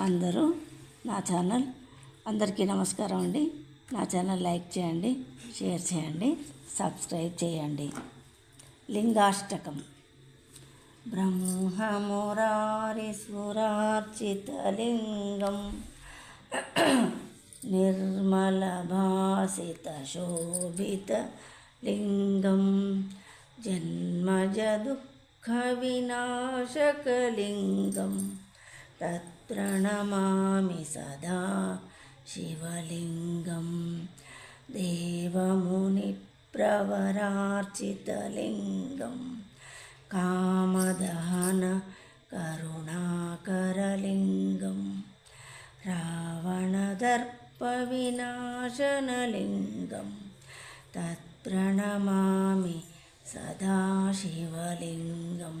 అందరూ నా ఛానల్ అందరికీ నమస్కారం అండి నా ఛానల్ లైక్ చేయండి షేర్ చేయండి సబ్స్క్రైబ్ చేయండి లింగాష్టకం బ్రహ్మమురారిసురార్చితలింగం నిర్మలభాసితశోభితలింగం जन्मजदुःखविनाशकलिङ्गं तत्प्रणमामि सदा शिवलिङ्गं देवमुनिप्रवरार्चितलिङ्गं कामदहन करुणाकरलिङ्गं रावणदर्पविनाशनलिङ्गं तत्प्रणमामि सदा शिवलिङ्गं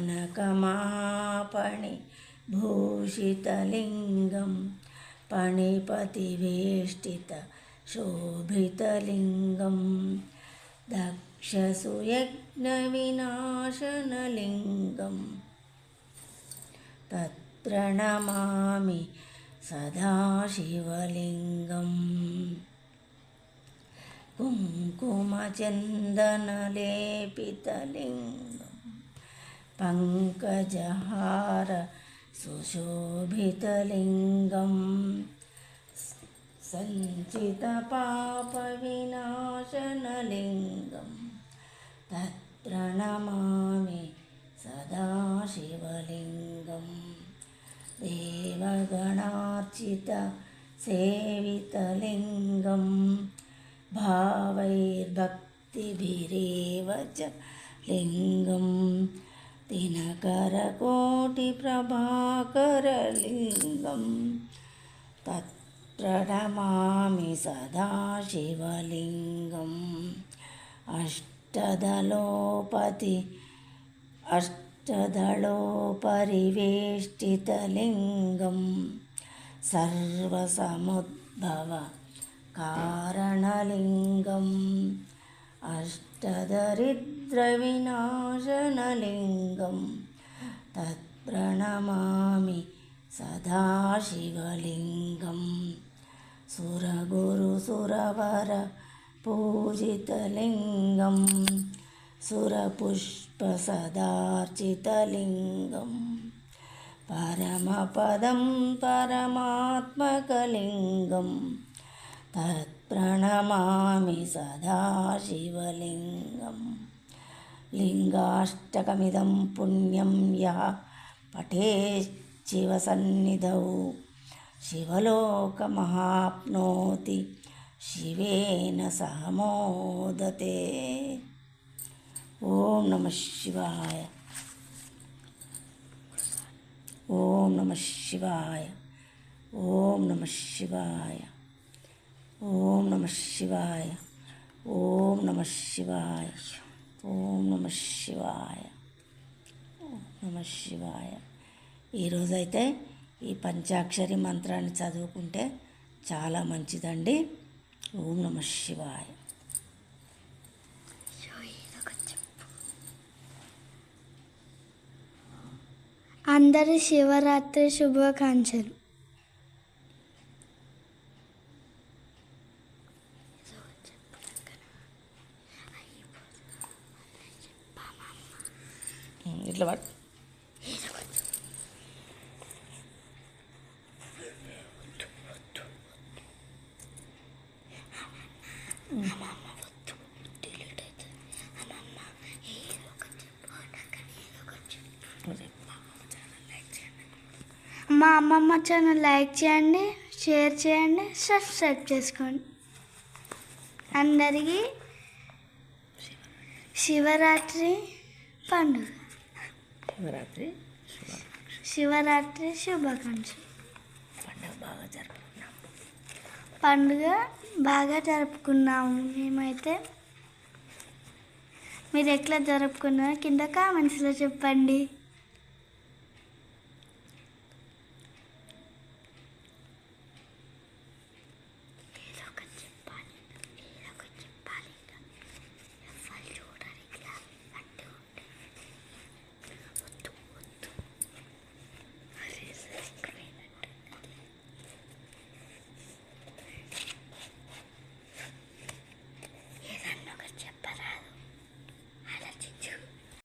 कनकमापणि भूषितलिङ्गं पणिपतिवेष्टितशोभितलिङ्गं दक्षसुयज्ञविनाशनलिङ्गं तत्प्रणमामि सदाशिवलिङ्गम् कुङ्कुमचन्दनलेपितलिङ्गं पङ्कजहार सुशोभितलिङ्गं सञ्चितपापविनाशनलिङ्गं तत्प्रणमामि सदा शिवलिङ्गं देवगणार्चितसेवितलिङ्गं भावैर्भक्तिभिरेव च लिङ्गं दिनकरकोटिप्रभाकरलिङ्गं तत्प्रणमामि सदा शिवलिङ्गम् अष्टदलोपति अष्टदलोपरिवेष्टितलिङ्गं सर्वसमुद्भव कारणलिङ्गम् अष्टदरिद्रविनाशनलिङ्गं तत्प्रणमामि सदा शिवलिङ्गं सुरगुरुसुरवर पूजितलिङ्गं सुरपुष्पसदार्चितलिङ्गं परमपदं परमात्मकलिङ्गं तत्प्रणमामि सदा లింగాష్టకమిదం పుణ్యం యా పఠే శివసన్నిధౌ శివలోకమహాప్నోతి శివేన సహమోదతే. ఓం నమ శివాయ. ఓం నమ శివాయ. ఓం నమ శివాయ. ఓం నమ శివాయ. ఓం నమ శివాయ. ఓం నమ శివాయ. ఓం నమ శివాయ. ఈరోజైతే ఈ పంచాక్షరి మంత్రాన్ని చదువుకుంటే చాలా మంచిదండి. ఓం నమ శివాయ. అందరి శివరాత్రి శుభాకాంక్షలు. ఇట్లా పట్ మా అమ్మమ్మ ఛానల్ లైక్ చేయండి షేర్ చేయండి సబ్స్క్రైబ్ చేసుకోండి. అందరికీ శివరాత్రి పండుగ. శివరాత్రి శివరాత్రి శుభాకాంక్షలు. బాగా జరుపుకున్నాం. పండుగ బాగా జరుపుకున్నాము మేమైతే. మీరు ఎట్లా జరుపుకున్నారో కింద కామెంట్స్లో చెప్పండి.